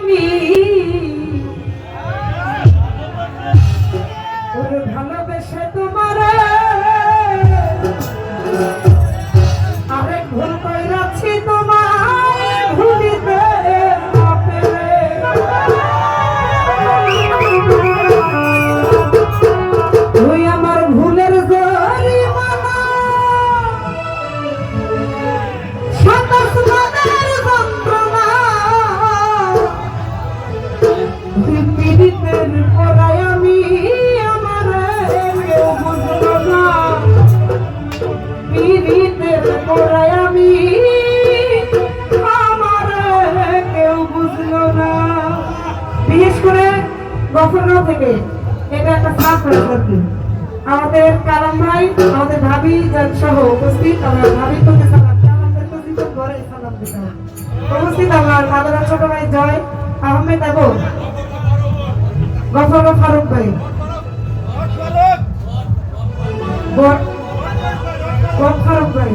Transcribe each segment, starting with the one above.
আমি গফরগাঁও থেকে এটা একটা সাফ আর আমাদের কালাম ভাই আমাদের ভাবি সহ উপস্থিত আমরা ভাবি তোকে সালাম আমাদের তো জীবন ঘরে সালাম দিতে হবে। উপস্থিত আমার ছোট ভাই জয় আহমেদ এবং গফরগাঁও ফারুক ভাই। ভাই।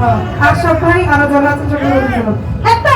হ্যাঁ, আশরাফ ভাই আর যারা আছে ছোট ভাই একটা